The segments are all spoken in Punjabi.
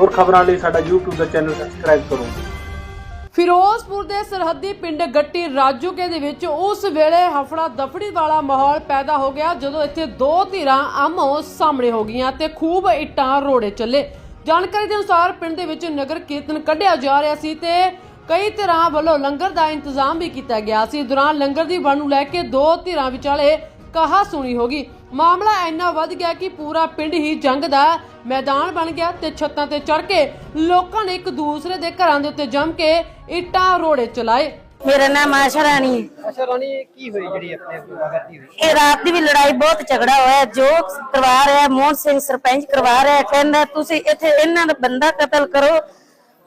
ਹੋਰ ਖਬਰਾਂ ਲਈ ਸਾਡਾ YouTube ਦਾ ਚੈਨਲ ਸਬਸਕ੍ਰਾਈਬ ਕਰੋ। ਫਿਰੋਜ਼ਪੁਰ ਦੇ ਸਰਹੱਦੀ ਪਿੰਡ ਗੱਟੀ ਰਾਜੂਕੇ ਦੇ ਵਿੱਚ ਉਸ ਵੇਲੇ ਹਫੜਾ ਦਫੜੀ ਵਾਲਾ ਮਾਹੌਲ ਪੈਦਾ ਹੋ ਗਿਆ, ਜਦੋਂ ਇੱਥੇ ਦੋ ਧਿਰਾਂ ਆਮੋ ਸਾਹਮਣੇ ਹੋ ਗਈਆਂ ਤੇ ਖੂਬ ਇੱਟਾਂ ਰੋੜੇ ਚੱਲੇ। ਜਾਣਕਾਰੀ ਦੇ ਅਨੁਸਾਰ ਪਿੰਡ ਦੇ ਵਿੱਚ ਨਗਰ ਕੀਰਤਨ ਕੱਢਿਆ ਜਾ ਰਿਹਾ ਸੀ ਤੇ ਕਈ ਧਿਰਾਂ ਵੱਲੋਂ ਲੰਗਰ ਦਾ ਇੰਤਜ਼ਾਮ ਵੀ ਕੀਤਾ ਗਿਆ ਸੀ। ਦੌਰਾਨ ਲੰਗਰ ਦੀ ਵੰਡ ਨੂੰ ਲੈ ਕੇ ਦੋ ਧਿਰਾਂ ਵਿਚਾਲੇ ਕਹਾ ਸੁਣੀ ਹੋ ਗਈ ਮਾਮਲਾ ਇੰਨਾ ਵੱਧ ਗਿਆ ਕਿ ਪੂਰਾ ਪਿੰਡ ਹੀ ਜੰਗ ਦਾ ਮੈਦਾਨ ਬਣ ਗਿਆ ਤੇ ਛੱਤਾਂ ਤੇ ਚੜ ਕੇ ਲੋਕਾਂ ਨੇ ਇੱਕ ਦੂਸਰੇ ਦੇ ਘਰਾਂ ਦੇ ਉੱਤੇ ਜੰਮ ਕੇ ਇੱਟਾਂ ਰੋੜੇ ਚਲਾਏ। ਮੇਰਾ ਨਾਮ ਆਸ਼ਾ ਰਾਣੀ। ਹੈ ਅੱਛਾ ਰਾਣੀ ਇਹ ਕੀ ਹੋਈ ਜਿਹੜੀ ਆਪਣੇ ਗੁੰਡਾਗਰਦੀ ਹੋਈ? ਇਹ ਰਾਤ ਦੀ ਵੀ ਲੜਾਈ ਬਹੁਤ ਝਗੜਾ ਹੋਇਆ। ਜੋ ਕਰਵਾ ਰਿਹਾ ਮੋਹਨ ਸਿੰਘ ਸਰਪੰਚ ਕਰਵਾ ਰਿਹਾ ਕਹਿੰਦਾ ਤੁਸੀਂ ਇੱਥੇ ਇਹਨਾਂ ਦਾ ਬੰਦਾ ਕਤਲ ਕਰੋ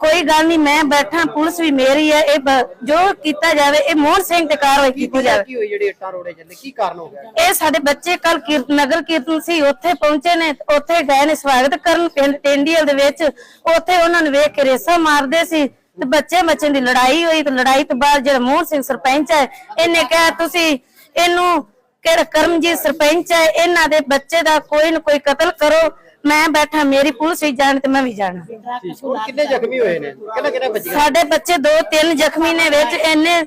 ਕੋਈ ਗੱਲ ਨਹੀਂ ਮੈਂ ਬੈਠਾ ਪੁਲਿਸ ਵੀ ਮੇਰੀ ਹੈ ਇਹ ਬ- ਜੋ ਕੀਤਾ ਜਾਵੇ ਇਹ ਮੋਹਨ ਸਿੰਘ ਤੇ ਕਾਰਵਾਈ ਕੀਤੀ ਜਾਵੇ। ਕੀ ਹੋਈ ਜਿਹੜੀ ਇੱਟਾਂ ਰੋੜੇ ਚੱਲੇ ਕੀ ਕਾਰਨ ਹੋ ਗਿਆ? ਇਹ ਸਾਡੇ ਬੱਚੇ ਕੱਲ ਨਗਰ ਕੀਰਤਨ ਸੀ ਉੱਥੇ ਪਹੁੰਚੇ ਨੇ ਉੱਥੇ ਗਏ ਨੇ ਸਵਾਗਤ ਕਰਨ ਪਿੰਡ ਟੈਂਡੀਅਲ ਦੇ ਵਿੱਚ। ਉੱਥੇ ਉਹਨਾਂ ਨੂੰ ਵੇਖ ਕੇ ਰੇਸਾ ਮਾਰਦੇ ਸੀ ਤੇ ਬੱਚੇ ਬੱਚੇ ਦੀ ਲੜਾਈ ਹੋਈ ਤੇ ਲੜਾਈ ਤੋਂ ਬਾਅਦ ਜਿਹੜਾ ਮੋਹਨ ਸਿੰਘ ਸਰਪੰਚ ਹੈ ਇਹਨੇ ਕਿਹਾ ਤੁਸੀਂ ਇਹਨੂੰ ਕਿਹੜਾ ਕਰਮਜੀਤ ਸਰਪੰਚ ਹੈ ਇਹਨਾਂ ਦੇ ਬੱਚੇ ਦਾ ਕੋਈ ਨਾ ਕੋਈ ਕਤਲ ਕਰੋ ਮੈਂ ਬੈਠਾ ਮੇਰੀ ਪੁਲਿਸ ਵੀ ਜਾਣ ਤੇ ਮੈਂ ਵੀ ਜਾਣਾ। ਹੁਣ ਕਿੰਨੇ ਜ਼ਖਮੀ ਹੋਏ ਨੇ? ਕਿਹਨਾਂ ਕਿਹਨਾਂ ਵੱਜੀਆਂ? ਸਾਡੇ ਬੱਚੇ ਦੋ ਤਿੰਨ ਜ਼ਖਮੀ ਨੇ ਵਿੱਚ ਇੰਨੇ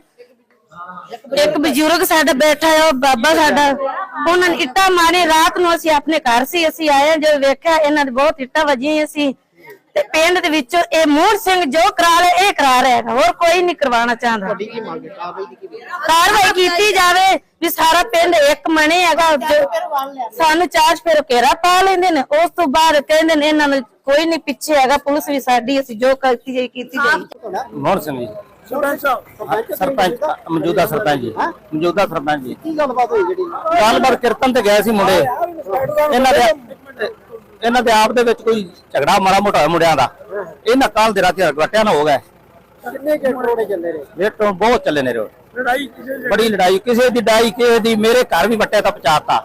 ਇੱਕ ਬਜ਼ੁਰਗ ਸਾਡਾ ਬੈਠਾ ਹੈ ਉਹ ਬਾਬਾ ਸਾਡਾ। ਉਹਨਾਂ ਨੇ ਇੱਟਾਂ ਮਾਰੇ ਰਾਤ ਨੂੰ ਅਸੀਂ ਆਪਣੇ ਘਰ ਸੀ ਅਸੀਂ ਆਏ ਜਦੋਂ ਵੇਖਿਆ ਇਹਨਾਂ ਦੇ ਬਹੁਤ ਇੱਟਾਂ ਵੱਜੀਆਂ ਸੀ। ਤੇ ਪਿੰਡ ਦੇ ਵਿੱਚੋਂ ਇਹ ਮੋਹਨ ਸਿੰਘ ਜੋ ਕਰਾ ਰਿਹਾ ਇਹ ਕਰਾ ਰਿਹਾ ਹੈਗਾ। ਹੋਰ ਕੋਈ ਨਹੀਂ ਕਰਵਾਉਣਾ ਚਾਹੁੰਦਾ। ਤੁਹਾਡੀ ਕੀ ਮੰਗ ਹੈ? ਕਾਰਵਾਈ ਦੀ ਕੀ ਮੰਗ? ਕਾਰਵਾਈ ਕੀਤੀ ਜਾਵੇ ਵੀ ਸਾਰਾ ਪਿੰਡ ਇੱਕ ਮਣੇ ਹੈਗਾ ਜੋ- ਸਾਨੂੰ ਚਾਰਜ ਫਿਰ ਘੇਰਾ ਪਾ ਲੈਂਦੇ ਨੇ। ਉਸ ਤੋਂ ਬਾਅਦ ਕਹਿੰਦੇ ਨੇ ਇਹਨਾਂ ਨੂੰ ਕੋਈ ਨਹੀਂ ਪਿੱਛੇ ਹੈਗਾ ਪੁਲਿਸ ਵੀ ਸਾਡੀ ਅਸੀਂ ਜੋ ਕਰਤੀ ਜਾਈ ਕੀਤੀ ਜਾਈ ਮੋਹਨ ਸਿੰਘ ਜੀ। ਸਰਪੰਚ ਮੌਜੂਦਾ ਸਰਪੰਚ ਜੀ। ਮੌਜੂਦਾ ਸਰਪੰਚ ਜੀ। ਕੀ ਗੱਲਬਾਤ ਹੋਈ ਜਿਹੜੀ? ਗੱਲਬਾਤ ਕੀਰਤਨ ਤੇ ਗਏ ਸੀ ਮੁੰਡੇ। ਇਹਨਾਂ ਦੇ ਇਹਨਾਂ ਦੇ ਆਪ ਦੇ ਵਿੱਚ ਕੋਈ ਝਗੜਾ ਮਾੜਾ ਮੋਟਾ ਹੋਇਆ ਮੁੰਡਿਆਂ ਦਾ ਇਹਨਾਂ ਕੱਲ ਦੇ ਰਾਤੀ ਰਟਿਆ ਨਾ ਹੋ ਗਿਆ। ਕਿੰਨੇ ਕਿ ਰੋੜੇ ਚੱਲੇ ਨੇ? ਵੇਟੋਂ ਬਹੁਤ ਚੱਲੇ ਨੇ ਰੋ ਬੜੀ ਲੜਾਈ ਕਿਸੇ ਦੀ ਡਾਈ ਕਿਸੇ ਦੀ ਮੇਰੇ ਘਰ ਵੀ ਵੱਟੇ ਤਾਂ ਪਚਾਤਾ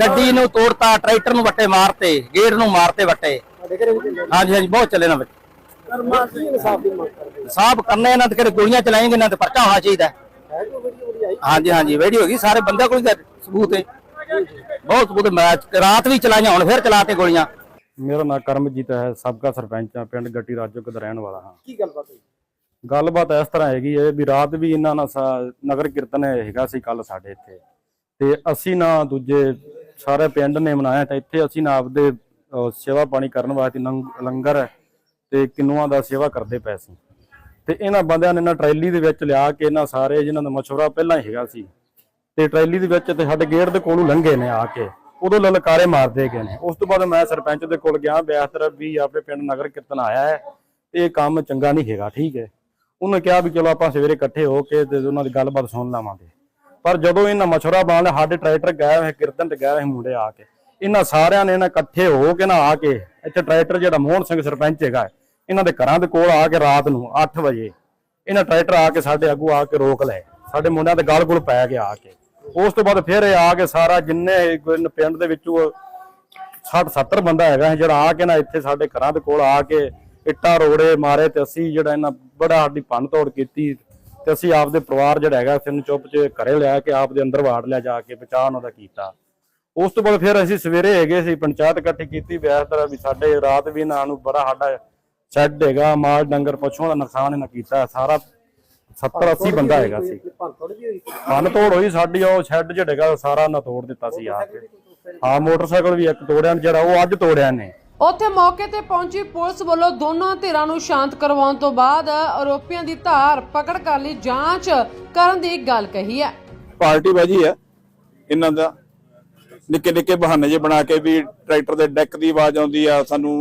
ਗੱਡੀ ਨੂੰ ਤੋੜਤਾ ਟਰੈਕਟਰ ਨੂੰ ਵੱਟੇ ਮਾਰਤੇ ਗੇਟ ਨੂੰ ਮਾਰਤੇ ਵੱਟੇ। ਹਾਂਜੀ ਹਾਂਜੀ ਬਹੁਤ ਚੱਲੇ ਨਾ ਸਾਹਬ ਕਰਨੇ ਇਹਨਾਂ ਤੇ ਕਿਹੜੇ ਗੋਲੀਆਂ ਚਲਾਏਂਗੇ ਇਹਨਾਂ ਤੇ ਪਰਚਾ ਹੋਣਾ ਚਾਹੀਦਾ ਹਾਂਜੀ ਹਾਂਜੀ ਵੀਡੀਓ ਹੈਗੀ ਸਾਰੇ ਬੰਦੇ ਕੋਲ ਸਬੂਤ ਹੈ ਬਹੁਤ ਸਬੂਤ ਰਾਤ ਵੀ ਚਲਾਈਆਂ ਹੁਣ ਫਿਰ ਚਲਾਤੇ ਗੋਲੀਆਂ। ਮੇਰਾ ਨਾਮ ਕਰਮਜੀਤ ਹੈ ਸਾਬਕਾ ਸਰਪੰਚ ਆ ਪਿੰਡ ਗੱਟੀ ਰਾਜੋਕ ਦਾ ਰਹਿਣ ਵਾਲਾ ਹਾਂ। ਕੀ ਗੱਲਬਾਤ ਹੋਈ? ਗੱਲਬਾਤ ਇਸ ਤਰ੍ਹਾਂ ਹੈਗੀ ਹੈ ਵੀ ਰਾਤ ਵੀ ਇਹਨਾਂ ਨਾਲ ਸਾ- ਨਗਰ ਕੀਰਤਨ ਹੈਗਾ ਸੀ ਕੱਲ ਸਾਡੇ ਇੱਥੇ। ਤੇ ਅਸੀਂ ਨਾ ਦੂਜੇ ਸਾਰੇ ਪਿੰਡ ਨੇ ਮਨਾਇਆ ਤਾਂ ਇੱਥੇ ਅਸੀਂ ਨਾ ਆਪਦੇ ਅਹ, ਸੇਵਾ ਪਾਣੀ ਕਰਨ ਵਾਸਤੇ ਲੰਗ- ਲੰਗਰ ਤੇ ਕਿੰਨੂਆਂ ਦਾ ਸੇਵਾ ਕਰਦੇ ਪਏ ਸੀ। ਤੇ ਇਹਨਾਂ ਬੰਦਿਆਂ ਨੇ ਨਾ ਟਰੈਲੀ ਦੇ ਵਿੱਚ ਲਿਆ ਕੇ ਇਹਨਾਂ ਸਾਰੇ ਜਿਨ੍ਹਾਂ ਦਾ ਮਸ਼ਵਰਾ ਪਹਿਲਾਂ ਹੀ ਹੈਗਾ ਸੀ। ਤੇ ਟਰੈਲੀ ਦੇ ਵਿੱਚ ਤੇ ਸਾਡੇ ਗੇਟ ਦੇ ਕੋਲੋਂ ਲੰਘੇ ਨੇ ਆ ਕੇ। ਉਦੋਂ ਲਲਕਾਰੇ ਮਾਰਦੇ ਗਏ ਨੇ। ਉਸ ਤੋਂ ਬਾਅਦ ਮੈਂ ਸਰਪੰਚ ਦੇ ਕੋਲ ਗਿਆ ਬਿਆਸਤਰ ਵੀ ਆਪਣੇ ਪਿੰਡ ਨਗਰ ਕੀਰਤਨ ਆਇਆ ਹੈ। ਤੇ ਇਹ ਕੰਮ ਚੰਗਾ ਨਹੀਂ ਹੈਗਾ, ਠੀਕ ਹੈ। ਉਹਨੇ ਕਿਹਾ ਵੀ ਚਲੋ ਆਪਾਂ ਸਵੇਰੇ ਇਕੱਠੇ ਹੋ ਕੇ ਤੇ ਉਹਨਾਂ ਦੀ ਗੱਲਬਾਤ ਸੁਣ ਲਵਾਂਗੇ। ਪਰ ਜਦੋਂ ਇਹਨਾਂ ਮਛੁਰਾ ਬਣਾ ਲਿਆ ਸਾਡੇ ਟਰੈਕਟਰ ਗਏ ਹੋਏ, ਕੀਰਤਨ ਤੇ ਗਏ ਹੋਏ ਮੁੰਡੇ ਆ ਕੇ, ਇਹਨਾਂ ਸਾਰਿਆਂ ਨੇ ਨਾ ਇਕੱਠੇ ਹੋ ਕੇ ਨਾ ਆ ਕੇ, ਇੱਥੇ ਟਰੈਕਟਰ ਜਿਹੜਾ ਮੋਹਨ ਸਿੰਘ ਸਰਪੰਚ ਹੈਗਾ ਇਹਨਾਂ ਦੇ ਘਰਾਂ ਦੇ ਕੋਲ ਆ ਕੇ ਰਾਤ ਨੂੰ 8 ਵਜੇ, ਇਹਨਾਂ ਟਰੈਕਟਰ ਆ ਕੇ ਸਾਡੇ ਅੱਗੂ ਆ ਕੇ ਰੋਕ ਲਏ। ਸਾਡੇ ਮੁੰਡਿਆਂ ਦੇ ਗਲ ਗੁਲ ਪੈ ਗਿਆ ਆ ਕੇ। ਉਸ ਤੋਂ ਬਾਅਦ ਫਿਰ ਇਹ ਆ ਕੇ ਸਾਰਾ ਜਿੰਨੇ ਪਿੰਡ ਦੇ ਵਿੱਚੋਂ 60 70 ਬੰਦਾ ਹੈਗਾ ਜਿਹੜਾ ਆ ਕੇ ਨਾ ਇੱਥੇ ਸਾਡੇ ਘਰਾਂ ਦੇ ਕੋਲ ਆ ਕੇ ਇੱਟਾਂ, ਰੋੜੇ ਮਾਰੇ ਤੇ ਅਸੀਂ ਜਿਹੜਾ ਇਹਨਾਂ ਬੜਾ ਸਾਡੀ ਭੰਨ ਤੋੜ ਕੀਤੀ ਤੇ ਅਸੀਂ ਆਪਦੇ ਪਰਿਵਾਰ ਜਿਹੜਾ ਹੈਗਾ ਸਿਰ ਚੁੱਪ ਚ ਘਰੇ ਲਿਆ ਕੇ ਆਪਦੇ ਅੰਦਰ ਵਾੜ ਲਿਆ ਜਾ ਕੇ, ਬਚਾਅ ਉਹਨਾਂ ਦਾ ਕੀਤਾ। ਉਸ ਤੋਂ ਬਾਅਦ ਫਿਰ ਅਸੀਂ ਸਵੇਰੇ ਹੈਗੇ ਸੀ, ਪੰਚਾਇਤ ਇਕੱਠੀ ਕੀਤੀ ਵਿਆਹ ਤਰ੍ਹਾਂ ਵੀ ਸਾਡੇ ਰਾਤ ਵੀ ਇਹਨਾਂ ਨੂੰ ਬੜਾ ਸਾਡਾ ਸ਼ੈੱਡ ਹੈਗਾ, ਮਾਲ ਡੰਗਰ ਪਸ਼ੂਆਂ ਦਾ ਨੁਕਸਾਨ ਇਹਨਾਂ ਕੀਤਾ, ਸਾਰਾ 70 80 ਬੰਦਾ ਹੈਗਾ ਸੀ। ਭੰਨ ਤੋੜ ਹੋਈ ਸਾਡੀ ਉਹ ਸ਼ੈੱਡ ਜਿਹੜਾ ਹੈਗਾ ਸਾਰਾ ਨਾ ਤੋੜ ਦਿੱਤਾ ਸੀ ਆ ਕੇ। ਹਾਂ ਮੋਟਰਸਾਈਕਲ ਵੀ ਇੱਕ ਤੋੜਿਆ ਜਿਹੜਾ ਉਹ ਅੱਜ ਤੋੜਿਆ ਨੇ। ਉੱਥੇ ਮੌਕੇ ਤੇ ਪਹੁੰਚੀ ਪੁਲਿਸ ਵੱਲੋਂ ਦੋਨਾਂ ਧਿਰਾਂ ਨੂੰ ਸ਼ਾਂਤ ਕਰਵਾਉਣ ਤੋਂ ਬਾਅਦ ਆਰੋਪੀਆਂ ਦੀ ਧਾਰ ਪਕੜ ਕਰ ਲਈ ਜਾਂਚ ਕਰਨ ਦੀ ਗੱਲ ਕਹੀ ਹੈ। ਪਾਰਟੀ ਬਾਜੀ ਆ ਇਹਨਾਂ ਦਾ। ਨਿੱਕੇ ਨਿੱਕੇ ਬਹਾਨੇ ਜੇ ਬਣਾ ਕੇ ਵੀ ਟਰੈਕਟਰ ਦੇ ਡੈਕ ਦੀ ਆਵਾਜ਼ ਆਉਂਦੀ ਆ ਸਾਨੂੰ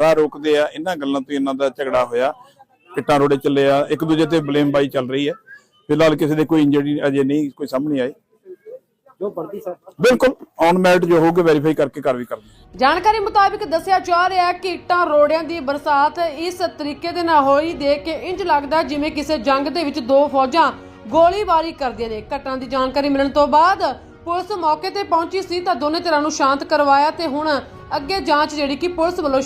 ਰਾਹ ਰੋਕਦੇ ਆ ਇਹਨਾਂ ਗੱਲਾਂ ਤੋਂ ਇਹਨਾਂ ਦਾ ਝਗੜਾ ਹੋਇਆ। ਕਿੱਟਾਂ ਰੋੜੇ ਚੱਲੇ ਆ ਇੱਕ ਦੂਜੇ ਤੇ ਬਲੇਮ ਬਾਈ ਚੱਲ ਰਹੀ ਹੈ। ਫਿਲਹਾਲ ਕਿਸੇ ਦੇ ਕੋਈ ਇੰਜਰੀ ਅਜੇ ਨਹੀਂ ਕੋਈ ਸਾਹਮਣੇ ਆਈ ਜੋ ਬਣਦੀ ਸਰ। ਬਿਲਕੁਲ ਔਨ ਮੈਰਿਟ ਜੋ ਹੋਊਗਾ ਵੈਰੀਫਾਈ ਕਰਕੇ ਕਾਰਵਾਈ ਕਰਦੇ ਜਾਣਕਾਰੀ ਮੁਤਾਬਿਕ ਦੱਸਿਆ ਜਾ ਰਿਹਾ ਹੈ ਕਿ ਇੱਟਾਂ ਰੋੜਿਆਂ ਦੀ ਬਰਸਾਤ ਇਸ ਤਰੀਕੇ ਦੇ ਨਾਲ ਹੋਈ ਦੇਖ ਕੇ ਇੰਜ ਲੱਗਦਾ ਜਿਵੇਂ ਕਿਸੇ ਜੰਗ ਦੇ ਵਿੱਚ ਦੋ ਫੌਜਾਂ ਗੋਲੀਬਾਰੀ ਕਰਦੀਆਂ ਨੇ। ਘਟਨਾ ਦੀ ਜਾਣਕਾਰੀ ਮਿਲਣ ਤੋਂ ਬਾਅਦ ਪੁਲਿਸ ਮੌਕੇ ਤੇ ਪਹੁੰਚੀ ਸੀ ਤਾਂ ਦੋਨੇ ਧਿਰਾਂ ਨੂੰ ਸ਼ਾਂਤ ਕਰਵਾਇਆ ਤੇ ਹੁਣ ਅੱਗੇ ਜਾਂਚ ਜਿਹੜੀ ਕਿ ਪੁਲਿਸ ਵੱਲੋਂ